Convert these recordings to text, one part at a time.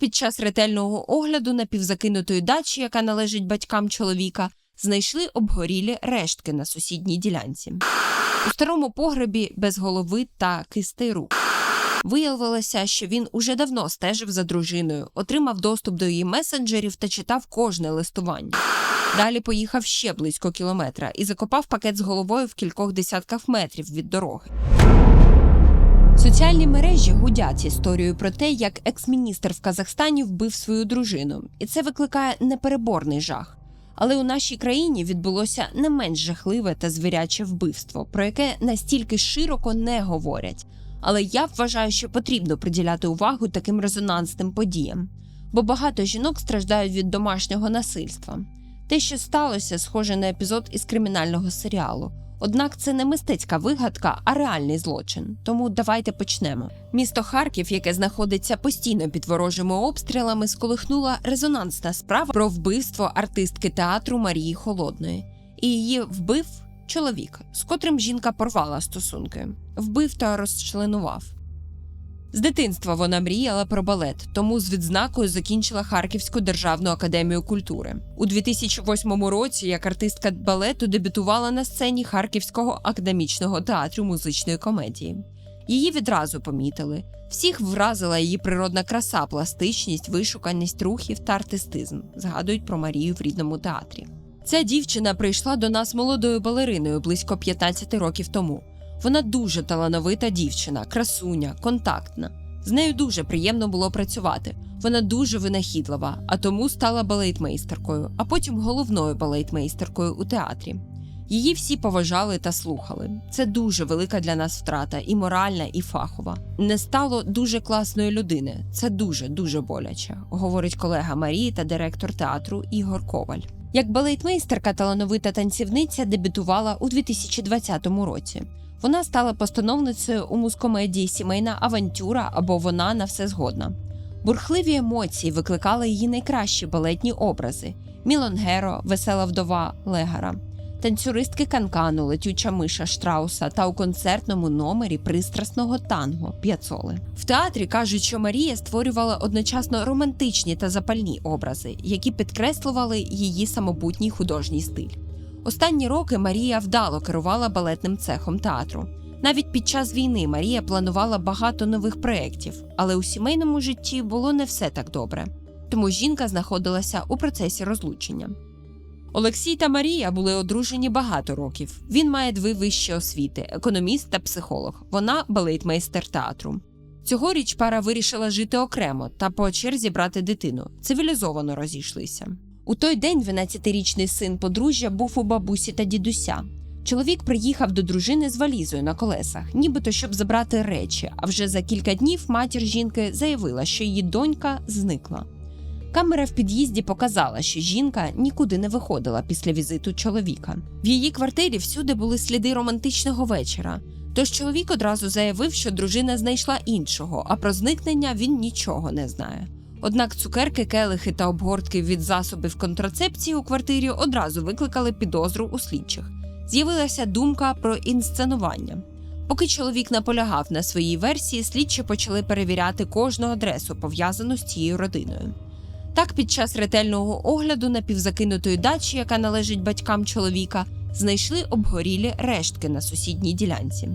під час ретельного огляду напівзакинутої дачі, яка належить батькам чоловіка, знайшли обгорілі рештки на сусідній ділянці. У старому погребі без голови та кистей рук. Виявилося, що він уже давно стежив за дружиною, отримав доступ до її месенджерів та читав кожне листування. Далі поїхав ще близько кілометра і закопав пакет з головою в кількох десятках метрів від дороги. Соціальні мережі гудять історією про те, як екс-міністр в Казахстані вбив свою дружину, і це викликає непереборний жах. Але у нашій країні відбулося не менш жахливе та звіряче вбивство, про яке настільки широко не говорять. Але я вважаю, що потрібно приділяти увагу таким резонансним подіям, бо багато жінок страждають від домашнього насильства. Те, що сталося, схоже на епізод із кримінального серіалу. Однак це не мистецька вигадка, а реальний злочин. Тому давайте почнемо. Місто Харків, яке знаходиться постійно під ворожими обстрілами, сколихнула резонансна справа про вбивство артистки театру Марії Холодної. І її вбив чоловік, з котрим жінка порвала стосунки, вбив та розчленував. З дитинства вона мріяла про балет, тому з відзнакою закінчила Харківську державну академію культури. У 2008 році як артистка балету дебютувала на сцені Харківського академічного театру музичної комедії. Її відразу помітили. Всіх вразила її природна краса, пластичність, вишуканість рухів та артистизм. Згадують про Марію в рідному театрі. Ця дівчина прийшла до нас молодою балериною близько 15 років тому. Вона дуже талановита дівчина, красуня, контактна. З нею дуже приємно було працювати. Вона дуже винахідлива, а тому стала балетмейстеркою, а потім головною балетмейстеркою у театрі. Її всі поважали та слухали. Це дуже велика для нас втрата, і моральна, і фахова. Не стало дуже класної людини. Це дуже дуже боляче, говорить колега Марії та директор театру Ігор Коваль. Як балетмейстерка талановита танцівниця дебютувала у 2020 році. Вона стала постановницею у музкомедії Сімейна авантюра або вона на все згодна. Бурхливі емоції викликали її найкращі балетні образи: Мілонгеро, Весела вдова Легара, танцюристки Канкану, Летюча миша Штрауса та у концертному номері пристрасного танго П'яцоли. В театрі кажуть, що Марія створювала одночасно романтичні та запальні образи, які підкреслювали її самобутній художній стиль. Останні роки Марія вдало керувала балетним цехом театру. Навіть під час війни Марія планувала багато нових проєктів, але у сімейному житті було не все так добре. Тому жінка знаходилася у процесі розлучення. Олексій та Марія були одружені багато років. Він має дві вищі освіти економіст та психолог. Вона балетмейстер театру. Цьогоріч пара вирішила жити окремо та по черзі брати дитину. Цивілізовано розійшлися. У той день 12-річний син подружжя був у бабусі та дідуся. Чоловік приїхав до дружини з валізою на колесах, нібито щоб забрати речі. А вже за кілька днів матір жінки заявила, що її донька зникла. Камера в під'їзді показала, що жінка нікуди не виходила після візиту чоловіка. В її квартирі всюди були сліди романтичного вечора. Тож чоловік одразу заявив, що дружина знайшла іншого, а про зникнення він нічого не знає. Однак цукерки, келихи та обгортки від засобів контрацепції у квартирі одразу викликали підозру у слідчих. З'явилася думка про інсценування. Поки чоловік наполягав на своїй версії, слідчі почали перевіряти кожну адресу, пов'язану з цією родиною. Так, під час ретельного огляду напівзакинутої дачі, яка належить батькам чоловіка, знайшли обгорілі рештки на сусідній ділянці.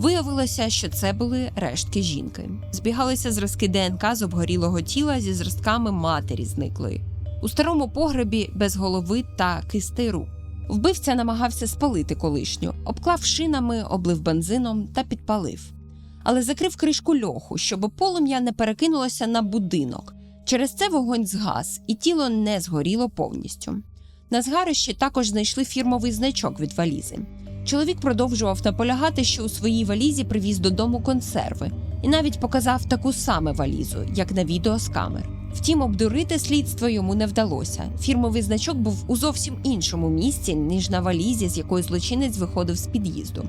Виявилося, що це були рештки жінки. Збігалися зразки ДНК з обгорілого тіла зі зразками матері зниклої. У старому погребі без голови та кистей рук. Вбивця намагався спалити колишню, обклав шинами, облив бензином та підпалив. Але закрив кришку льоху, щоб полум'я не перекинулося на будинок. Через це вогонь згас, і тіло не згоріло повністю. На згарищі також знайшли фірмовий значок від валізи. Чоловік продовжував наполягати, що у своїй валізі привіз додому консерви, і навіть показав таку саме валізу, як на відео з камер. Втім, обдурити слідство йому не вдалося. Фірмовий значок був у зовсім іншому місці, ніж на валізі, з якої злочинець виходив з під'їзду.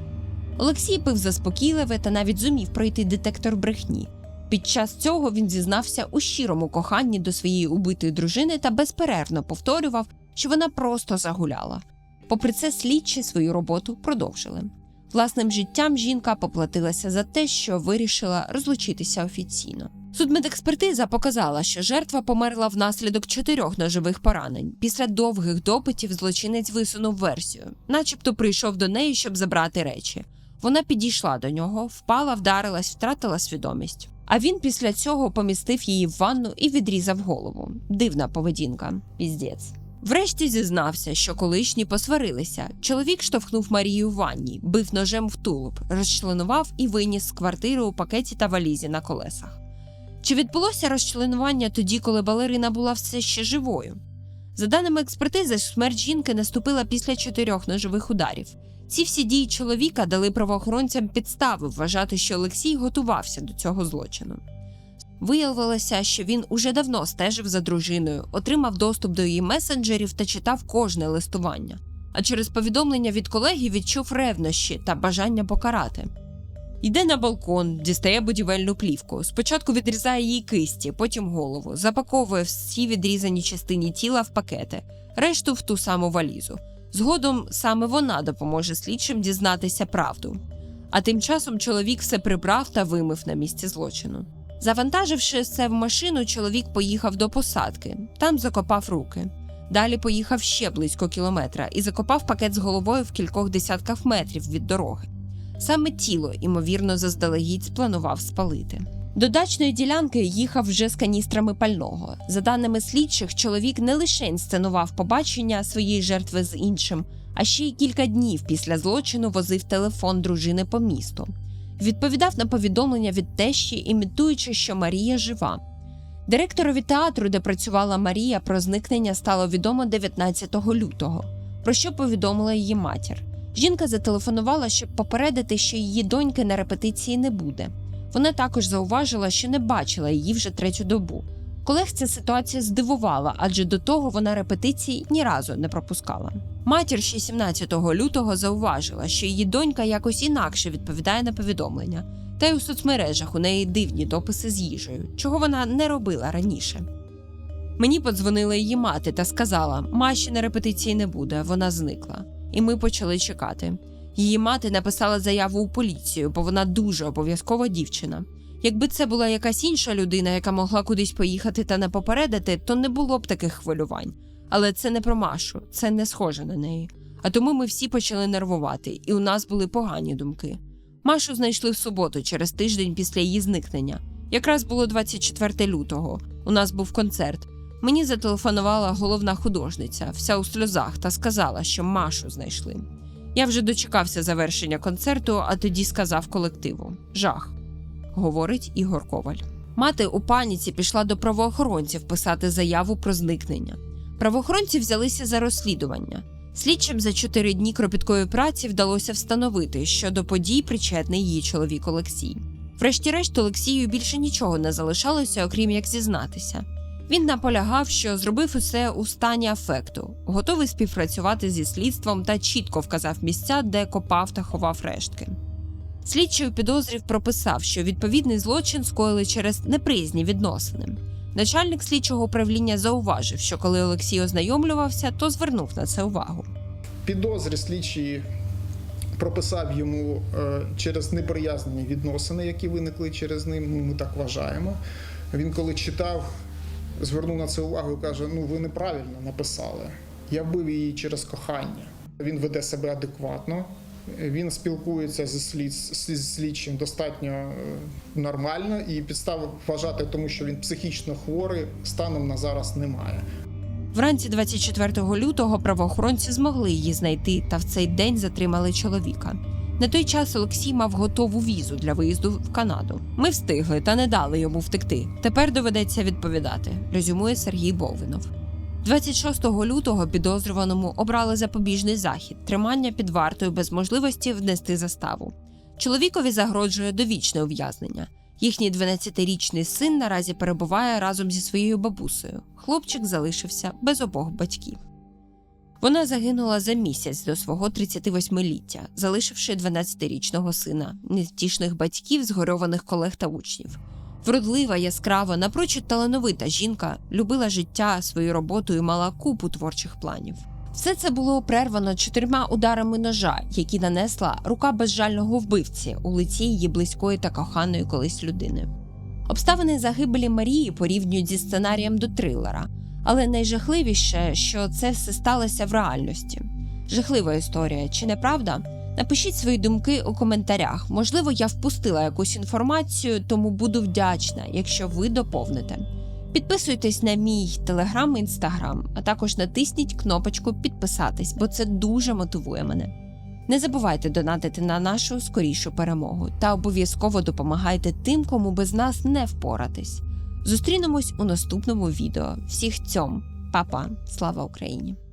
Олексій пив заспокійливе та навіть зумів пройти детектор брехні. Під час цього він зізнався у щирому коханні до своєї убитої дружини та безперервно повторював, що вона просто загуляла. Попри це, слідчі свою роботу продовжили. Власним життям жінка поплатилася за те, що вирішила розлучитися офіційно. Судмедекспертиза показала, що жертва померла внаслідок чотирьох ножових поранень. Після довгих допитів злочинець висунув версію, начебто прийшов до неї, щоб забрати речі. Вона підійшла до нього, впала, вдарилась, втратила свідомість. А він після цього помістив її в ванну і відрізав голову. Дивна поведінка. Піздець. Врешті зізнався, що колишні посварилися. Чоловік штовхнув Марію в ванні, бив ножем в тулуб, розчленував і виніс з квартири у пакеті та валізі на колесах. Чи відбулося розчленування тоді, коли балерина була все ще живою? За даними експертизи, смерть жінки наступила після чотирьох ножових ударів. Ці всі дії чоловіка дали правоохоронцям підстави вважати, що Олексій готувався до цього злочину. Виявилося, що він уже давно стежив за дружиною, отримав доступ до її месенджерів та читав кожне листування. А через повідомлення від колеги відчув ревнощі та бажання покарати. Йде на балкон, дістає будівельну плівку. Спочатку відрізає її кисті, потім голову, запаковує всі відрізані частині тіла в пакети, решту в ту саму валізу. Згодом саме вона допоможе слідчим дізнатися правду. А тим часом чоловік все прибрав та вимив на місці злочину. Завантаживши все в машину, чоловік поїхав до посадки, там закопав руки. Далі поїхав ще близько кілометра і закопав пакет з головою в кількох десятках метрів від дороги. Саме тіло, ймовірно, заздалегідь спланував спалити. До дачної ділянки їхав вже з каністрами пального. За даними слідчих, чоловік не лише інсценував побачення своєї жертви з іншим, а ще й кілька днів після злочину возив телефон дружини по місту. Відповідав на повідомлення від тещі, імітуючи, що Марія жива. Директорові театру, де працювала Марія, про зникнення стало відомо 19 лютого, про що повідомила її матір. Жінка зателефонувала, щоб попередити, що її доньки на репетиції не буде. Вона також зауважила, що не бачила її вже третю добу. Колег ця ситуація здивувала, адже до того вона репетиції ні разу не пропускала. Матір ще 17 лютого зауважила, що її донька якось інакше відповідає на повідомлення, та й у соцмережах у неї дивні дописи з їжею, чого вона не робила раніше. Мені подзвонила її мати та сказала: Маші на репетиції не буде, вона зникла. І ми почали чекати. Її мати написала заяву у поліцію, бо вона дуже обов'язкова дівчина. Якби це була якась інша людина, яка могла кудись поїхати та не попередити, то не було б таких хвилювань. Але це не про Машу, це не схоже на неї. А тому ми всі почали нервувати, і у нас були погані думки. Машу знайшли в суботу, через тиждень після її зникнення. Якраз було 24 лютого. У нас був концерт. Мені зателефонувала головна художниця, вся у сльозах, та сказала, що Машу знайшли. Я вже дочекався завершення концерту, а тоді сказав колективу: жах, говорить Ігор Коваль. Мати у паніці пішла до правоохоронців писати заяву про зникнення. Правоохоронці взялися за розслідування. Слідчим за чотири дні кропіткої праці вдалося встановити, що до подій причетний її чоловік Олексій. Врешті-решт, Олексію більше нічого не залишалося, окрім як зізнатися. Він наполягав, що зробив усе у стані афекту, готовий співпрацювати зі слідством та чітко вказав місця, де копав та ховав рештки. Слідчий у підозрів прописав, що відповідний злочин скоїли через неприязні відносини. Начальник слідчого управління зауважив, що коли Олексій ознайомлювався, то звернув на це увагу. Підозри слідчий прописав йому е, через неприязнені відносини, які виникли через ним. ну, Ми так вважаємо. Він коли читав, звернув на це увагу і каже: Ну, ви неправильно написали. Я вбив її через кохання. Він веде себе адекватно. Він спілкується зі слід слідчим достатньо е, нормально і підстав вважати, тому що він психічно хворий, станом на зараз немає. Вранці 24 лютого правоохоронці змогли її знайти та в цей день затримали чоловіка. На той час Олексій мав готову візу для виїзду в Канаду. Ми встигли та не дали йому втекти. Тепер доведеться відповідати, резюмує Сергій Бовинов. 26 лютого підозрюваному обрали запобіжний захід тримання під вартою без можливості внести заставу. Чоловікові загрожує довічне ув'язнення. Їхній 12-річний син наразі перебуває разом зі своєю бабусею. Хлопчик залишився без обох батьків. Вона загинула за місяць до свого 38-ліття, залишивши 12-річного сина, невтішних батьків, згорьованих колег та учнів. Вродлива, яскрава, напрочуд талановита жінка любила життя, свою роботу і мала купу творчих планів. Все це було перервано чотирма ударами ножа, які нанесла рука безжального вбивці у лиці її близької та коханої колись людини. Обставини загибелі Марії порівнюють зі сценарієм до трилера, але найжахливіше, що це все сталося в реальності. Жахлива історія, чи не правда? Напишіть свої думки у коментарях. Можливо, я впустила якусь інформацію, тому буду вдячна, якщо ви доповните. Підписуйтесь на мій телеграм і інстаграм, а також натисніть кнопочку підписатись, бо це дуже мотивує мене. Не забувайте донатити на нашу скорішу перемогу та обов'язково допомагайте тим, кому без нас не впоратись. Зустрінемось у наступному відео. Всіх цьом, Па-па. слава Україні!